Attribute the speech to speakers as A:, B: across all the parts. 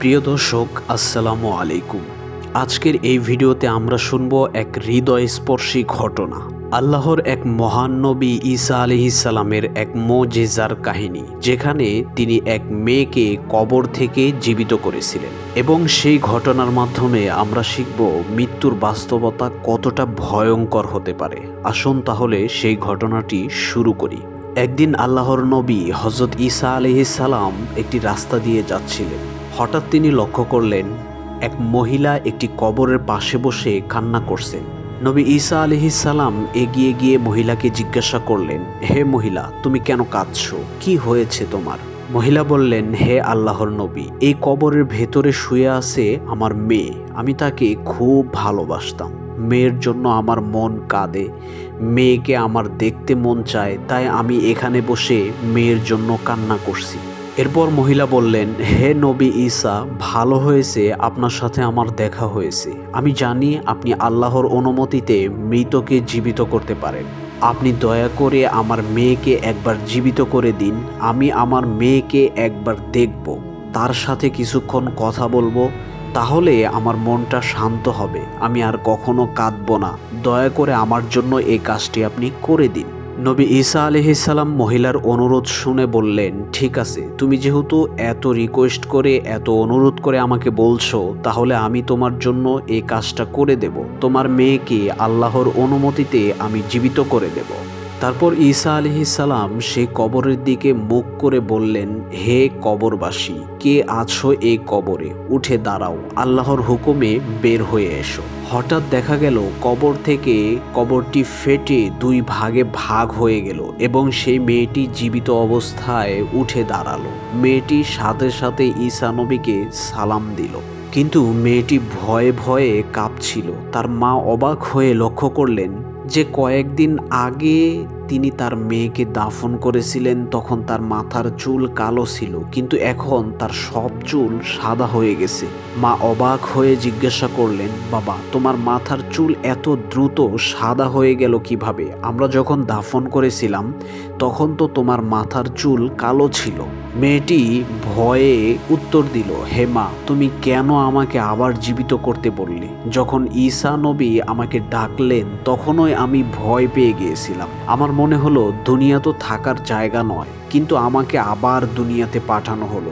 A: প্রিয় দর্শক, আসসালামু আলাইকুম। আজকের এই ভিডিওতে আমরা শুনব এক হৃদয়স্পর্শী ঘটনা। আল্লাহর এক মহান নবী ঈসা আলহিসাল্লামের এক মোজেজার কাহিনী, যেখানে তিনি এক মেয়েকে কবর থেকে জীবিত করেছিলেন। এবং সেই ঘটনার মাধ্যমে আমরা শিখব মৃত্যুর বাস্তবতা কতটা ভয়ঙ্কর হতে পারে। আসুন তাহলে সেই ঘটনাটি শুরু করি। একদিন আল্লাহর নবী হজরত ঈসা আলহিসাল্লাম একটি রাস্তা দিয়ে যাচ্ছিলেন। হঠাৎ তিনি লক্ষ্য করলেন, এক মহিলা একটি কবরের পাশে বসে কান্না করছেন নবী ঈসা আলহিসাল্লাম এগিয়ে গিয়ে মহিলাকে জিজ্ঞাসা করলেন, হে মহিলা, তুমি কেন কাঁদছো? কি হয়েছে তোমার? মহিলা বললেন, হে আল্লাহর নবী, এই কবরের ভেতরে শুয়ে আছে আমার মেয়ে। আমি তাকে খুব ভালোবাসতাম। মেয়ের জন্য আমার মন কাঁদে। মেয়েকে আমার দেখতে মন চায়, তাই আমি এখানে বসে মেয়ের জন্য কান্না করছি। এরপর মহিলা বললেন, হে নবী ঈসা, ভালো হয়েছে, আপনার সাথে আমার দেখা হয়েছে। আমি জানি আপনি আল্লাহর অনুমতিতে মৃতকে জীবিত করতে পারেন। আপনি দয়া করে আমার মেয়েকে একবার জীবিত করে দিন, আমি আমার মেয়েকে একবার দেখব। তার সাথে কিছুক্ষণ কথা বলব, তাহলে আমার মনটা শান্ত হবে। আমি আর কখনো কাঁদবো না। দয়া করে আমার জন্য এই কাজটি আপনি করে দিন। নবী ঈসা আলহিসাল্লাম মহিলার অনুরোধ শুনে বললেন, ঠিক আছে, তুমি যেহেতু এত রিকোয়েস্ট করে, এত অনুরোধ করে আমাকে বলছো, তাহলে আমি তোমার জন্য এই কাজটা করে দেব। তোমার মেয়েকে আল্লাহর অনুমতিতে আমি জীবিত করে দেব। তারপর ঈসা আলহিসাল্লাম সে কবরের দিকে মুখ করে বললেন, হে কবরবাসী, কে আছো এই কবরে? উঠে দাঁড়াও, আল্লাহর হুকুমে বের হয়ে এসো। হঠাৎ দেখা গেল, কবর থেকে কবরটি ফেটে দুই ভাগে ভাগ হয়ে গেল এবং সেই মেয়েটি জীবিত অবস্থায় উঠে দাঁড়াল। মেয়েটি সাথে সাথে ঈসা নবীকে সালাম দিল। কিন্তু মেয়েটি ভয়ে ভয়ে কাঁপছিল। তার মা অবাক হয়ে লক্ষ্য করলেন যে কয়েকদিন আগে তিনি তার মেয়েকে দাফন করেছিলেন, তখন তার মাথার চুল কালো ছিল, কিন্তু এখন তার সব চুল সাদা হয়ে গেছে। মা অবাক হয়ে জিজ্ঞাসা করলেন, বাবা, তোমার মাথার চুল এত দ্রুত সাদা হয়ে গেল কীভাবে? আমরা যখন দাফন করেছিলাম, তখন তো তোমার মাথার চুল কালো ছিল। মেয়েটি ভয়ে উত্তর দিল, হে মা, তুমি কেন আমাকে আবার জীবিত করতে বললে? যখন ঈসা নবী আমাকে ডাকলেন, তখনই আমি ভয় পেয়ে গিয়েছিলাম। আমার মনে হলো, দুনিয়া তো থাকার জায়গা নয়, কিন্তু আমাকে আবার দুনিয়াতে পাঠানো হলো।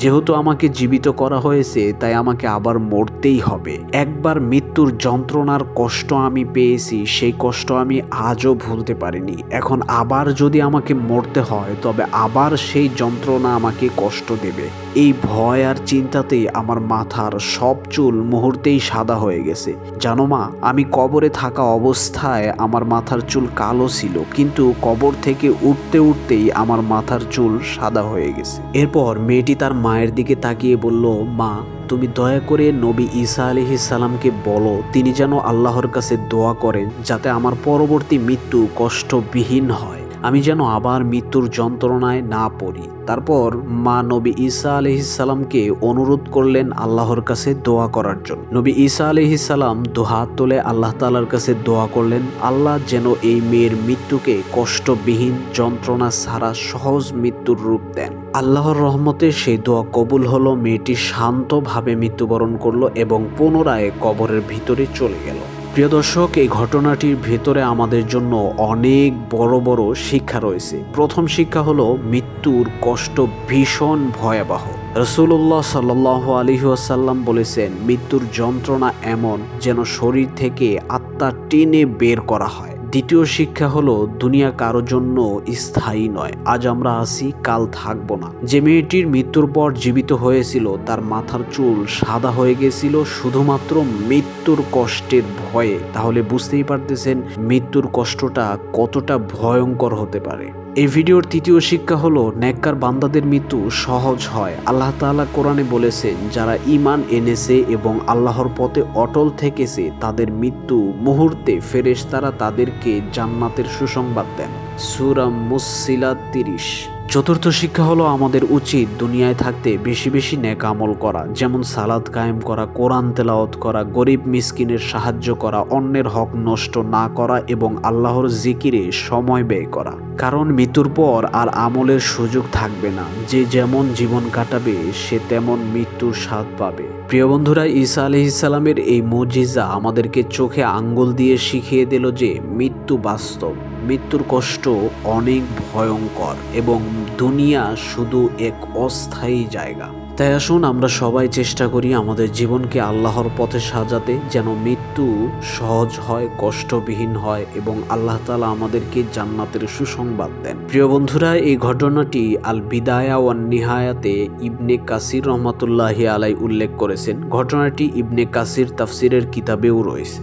A: যেহেতু আমাকে জীবিত করা হয়েছে, তাই আমাকে আবার মরতেই হবে। একবার মৃত্যুর যন্ত্রণার কষ্ট আমি পেয়েছি, সেই কষ্ট আমি আজও ভুলতে পারিনি। এখন আবার যদি আমাকে মরতে হয়, তবে আবার সেই যন্ত্রণা আমাকে কষ্ট দেবে। এই ভয় আর চিন্তাতেই আমার মাথার সব চুল মুহূর্তেই সাদা হয়ে গেছে। জানো মা, আমি কবরে থাকা অবস্থায় আমার মাথার চুল কালো ছিল, কিন্তু কবর থেকে উঠতে উঠতেই আমার মাথার চুল সাদা হয়ে গেছে। এরপর মেয়েটি তার মায়ের দিকে তাকিয়ে বলল, মা, তুমি দয়া করে নবী ঈসা সালামকে বলো, তিনি যেন আল্লাহর কাছে দোয়া করেন যাতে আমার পরবর্তী মৃত্যু কষ্টবিহীন হয়। আমি যেন আবার মৃত্যুর যন্ত্রণায় না পড়ি। তারপর মা নবী ঈসা আলহিসাল্লামকে অনুরোধ করলেন আল্লাহর কাছে দোয়া করার জন্য। নবী ঈসা আলহিসাল্লাম দোহাত তোলে আল্লাহ তালার কাছে দোয়া করলেন, আল্লাহ যেন এই মেয়ের মৃত্যুকে কষ্টবিহীন যন্ত্রণা ছাড়া সহজ মৃত্যুর রূপ দেন। আল্লাহর রহমতে সেই দোয়া কবুল হলো, মেয়েটি শান্তভাবে মৃত্যুবরণ করল এবং পুনরায় কবরের ভিতরে চলে গেল। প্রিয় দর্শক, এই ঘটনাটির ভেতরে আমাদের জন্য অনেক বড় বড় শিক্ষা রয়েছে। প্রথম শিক্ষা হলো, মৃত্যুর কষ্ট ভীষণ ভয়াবহ। রসুল্লাহ সাল্লাহ আলহিহাসাল্লাম বলেছেন, মৃত্যুর যন্ত্রণা এমন যেন শরীর থেকে আত্মা টেনে বের করা হয়। দ্বিতীয় শিক্ষা হলো, দুনিয়া কারও জন্য স্থায়ী নয়। আজ আমরা আসি কাল থাকব না। যে মেয়েটির মৃত্যুর পর জীবিত হয়েছিল, তার মাথার চুল সাদা হয়ে গেছিল, শুধুমাত্র মৃত্যুর কষ্টের ভয়ে। তাহলে বুঝতেই পারতেছেন, মৃত্যুর কষ্টটা কতটা ভয়ঙ্কর হতে পারে। এই ভিডিওর তৃতীয় শিক্ষা হলো, নেককার বান্দাদের মৃত্যু সহজ হয়। আল্লাহ তাআলা কোরআনে বলেছেন যারা ইমান এনেছে এবং আল্লাহর পথে অটল থেকেছে, তাদের মৃত্যু মুহূর্তে ফেরেশতারা তাদেরকে জান্নাতের সুসংবাদ দেন। সুরাম মুসিলা তিরিশ। চতুর্থ শিক্ষা হলো আমাদের উচিত দুনিয়ায় থাকতে বেশি বেশি নেক আমল করা, যেমন সালাদ কায়েম করা, কোরআন তেলাওত করা, গরিব মিসকিনের সাহায্য করা, অন্যের হক নষ্ট না করা এবং আল্লাহর জিকিরে সময় ব্যয় করা। কারণ মৃত্যুর পর আর আমলের সুযোগ থাকবে না, যে যেমন জীবন কাটাবে, সে তেমন মৃত্যুর স্বাদ পাবে। প্রিয় বন্ধুরা, ঈসা আলহিসাল্লামের এই মজিজা আমাদেরকে চোখে আঙ্গুল দিয়ে শিখিয়ে দিল যে মৃত্যু বাস্তব। মৃত্যুর কষ্ট অনেক ভয়ঙ্কর এবং দুনিয়া শুধু এক অস্থায়ী জায়গা। তাই আসুন আমরা সবাই চেষ্টা করি আমাদের জীবনকে আল্লাহর পথে সাজাতে, যেন মৃত্যু সহজ হয়, কষ্টবিহীন হয় এবং আল্লাহ তালা আমাদেরকে জান্নাতের সুসংবাদ দেন। প্রিয় বন্ধুরা, এই ঘটনাটি আল বিদায়া ওয়ান নিহায়াতে ইবনে কাসির রহমতুল্লাহি আলাই উল্লেখ করেছেন। ঘটনাটি ইবনে কাসির তাফসিরের কিতাবেও রয়েছে।